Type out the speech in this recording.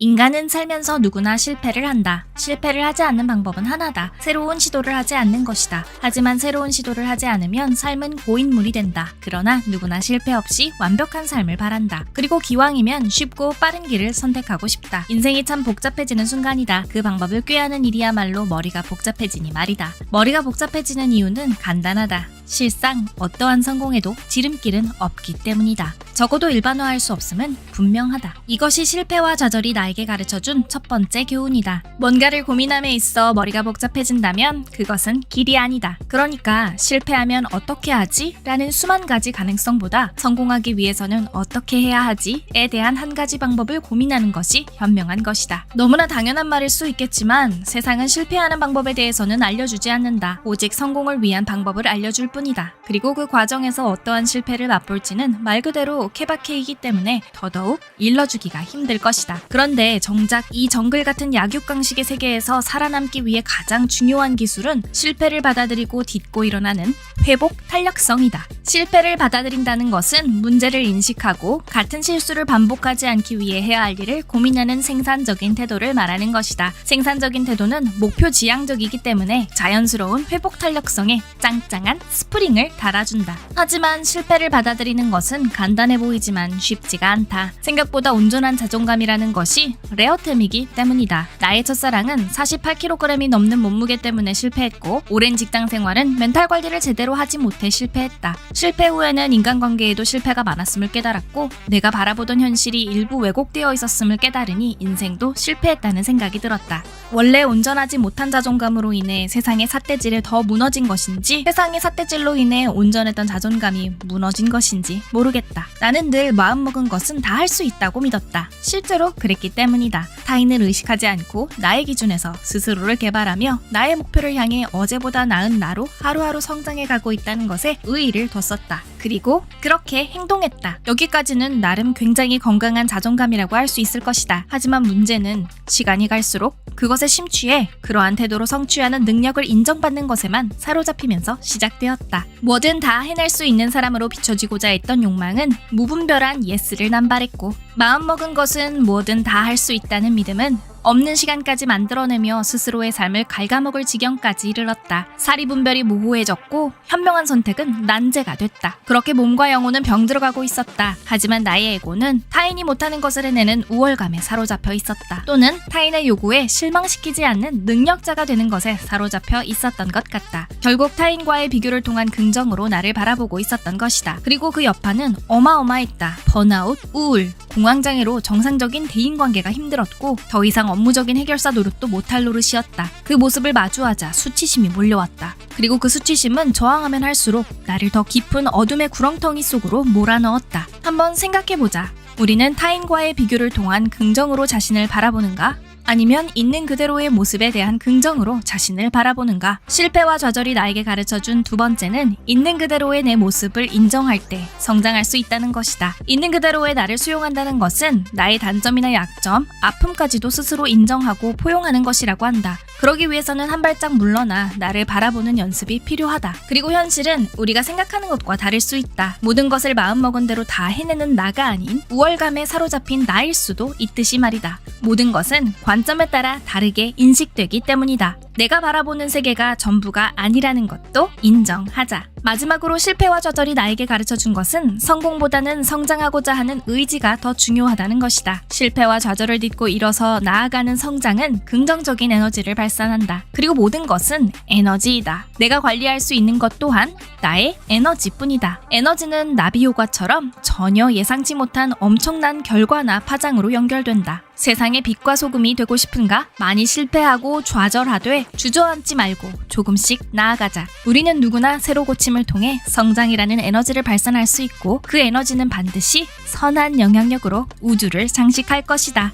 인간은 살면서 누구나 실패를 한다. 실패를 하지 않는 방법은 하나다. 새로운 시도를 하지 않는 것이다. 하지만 새로운 시도를 하지 않으면 삶은 고인물이 된다. 그러나 누구나 실패 없이 완벽한 삶을 바란다. 그리고 기왕이면 쉽고 빠른 길을 선택하고 싶다. 인생이 참 복잡해지는 순간이다. 그 방법을 꾀하는 일이야말로 머리가 복잡해지니 말이다. 머리가 복잡해지는 이유는 간단하다. 실상 어떠한 성공에도 지름길은 없기 때문이다. 적어도 일반화할 수 없음은 분명하다. 이것이 실패와 좌절이 나에게 가르쳐준 첫 번째 교훈이다. 뭔가를 고민함에 있어 머리가 복잡해진다면 그것은 길이 아니다. 그러니까 실패하면 어떻게 하지? 라는 수만 가지 가능성보다 성공하기 위해서는 어떻게 해야 하지?에 대한 한 가지 방법을 고민하는 것이 현명한 것이다. 너무나 당연한 말일 수 있겠지만 세상은 실패하는 방법에 대해서는 알려주지 않는다. 오직 성공을 위한 방법을 알려줄 뿐이다. 그리고 그 과정에서 어떠한 실패를 맛볼지는 말 그대로 케바케이기 때문에 더더욱 일러주기가 힘들 것이다. 그런데 정작 이 정글 같은 약육강식의 세계에서 살아남기 위해 가장 중요한 기술은 실패를 받아들이고 딛고 일어나는 회복 탄력성이다. 실패를 받아들인다는 것은 문제를 인식하고 같은 실수를 반복하지 않기 위해 해야 할 일을 고민하는 생산적인 태도를 말하는 것이다. 생산적인 태도는 목표 지향적이기 때문에 자연스러운 회복 탄력성에 짱짱한 스프링을 달아준다. 하지만 실패를 받아들이는 것은 간단해 보이지만 쉽지가 않다. 생각보다 온전한 자존감이라는 것이 레어템이기 때문이다. 나의 첫사랑은 48kg이 넘는 몸무게 때문에 실패했고 오랜 직장 생활은 멘탈 관리를 제대로 하지 못해 실패했다. 실패 후에는 인간관계에도 실패가 많았음을 깨달았고 내가 바라보던 현실이 일부 왜곡되어 있었음을 깨달으니 인생도 실패했다는 생각이 들었다. 원래 온전하지 못한 자존감으로 인해 세상의 삿대질에 더 무너진 것인지 세상의 삿대질로 인해 온전했던 자존감이 무너진 것인지 모르겠다. 나는 늘 마음먹은 것은 다 할 수 있다고 믿었다. 실제로 그랬기 때문이다. 타인을 의식하지 않고 나의 기준에서 스스로를 개발하며 나의 목표를 향해 어제보다 나은 나로 하루하루 성장해 가고 있다는 것에 의의를 뒀었다. 그리고 그렇게 행동했다. 여기까지는 나름 굉장히 건강한 자존감이라고 할 수 있을 것이다. 하지만 문제는 시간이 갈수록 그것에 심취해 그러한 태도로 성취하는 능력을 인정받는 것에만 사로잡히면서 시작되었다. 뭐든 다 해낼 수 있는 사람으로 비춰지고자 했던 욕망은 무분별한 예스를 남발했고 마음먹은 것은 뭐든 다 할 수 있다는 믿음은 없는 시간까지 만들어내며 스스로의 삶을 갉아먹을 지경까지 이르렀다. 사리 분별이 모호해졌고 현명한 선택은 난제가 됐다. 그렇게 몸과 영혼은 병들어가고 있었다. 하지만 나의 에고는 타인이 못하는 것을 해내는 우월감에 사로잡혀 있었다. 또는 타인의 요구에 실망시키지 않는 능력자가 되는 것에 사로잡혀 있었던 것 같다. 결국 타인과의 비교를 통한 긍정으로 나를 바라보고 있었던 것이다. 그리고 그 여파는 어마어마했다. 번아웃, 우울, 공황장애로 정상적인 대인관계가 힘들었고 더 이상 업무적인 해결사 노릇도 못할 노릇이었다. 그 모습을 마주하자 수치심이 몰려왔다. 그리고 그 수치심은 저항하면 할수록 나를 더 깊은 어둠의 구렁텅이 속으로 몰아넣었다. 한번 생각해보자. 우리는 타인과의 비교를 통한 긍정으로 자신을 바라보는가? 아니면 있는 그대로의 모습에 대한 긍정으로 자신을 바라보는가? 실패와 좌절이 나에게 가르쳐 준 두 번째는 있는 그대로의 내 모습을 인정할 때 성장할 수 있다는 것이다. 있는 그대로의 나를 수용한다는 것은 나의 단점이나 약점, 아픔까지도 스스로 인정하고 포용하는 것이라고 한다. 그러기 위해서는 한 발짝 물러나 나를 바라보는 연습이 필요하다. 그리고 현실은 우리가 생각하는 것과 다를 수 있다. 모든 것을 마음먹은 대로 다 해내는 나가 아닌 우월감에 사로잡힌 나일 수도 있듯이 말이다. 모든 것은 관점에 따라 다르게 인식되기 때문이다. 내가 바라보는 세계가 전부가 아니라는 것도 인정하자. 마지막으로 실패와 좌절이 나에게 가르쳐 준 것은 성공보다는 성장하고자 하는 의지가 더 중요하다는 것이다. 실패와 좌절을 딛고 일어서 나아가는 성장은 긍정적인 에너지를 발산한다. 그리고 모든 것은 에너지이다. 내가 관리할 수 있는 것 또한 나의 에너지뿐이다. 에너지는 나비 효과처럼 전혀 예상치 못한 엄청난 결과나 파장으로 연결된다. 세상의 빛과 소금이 되고 싶은가? 많이 실패하고 좌절하되 주저앉지 말고 조금씩 나아가자. 우리는 누구나 새로 고침 을 통해 성장이라는 에너지를 발산할 수 있고 그 에너지는 반드시 선한 영향력으로 우주를 장식할 것이다.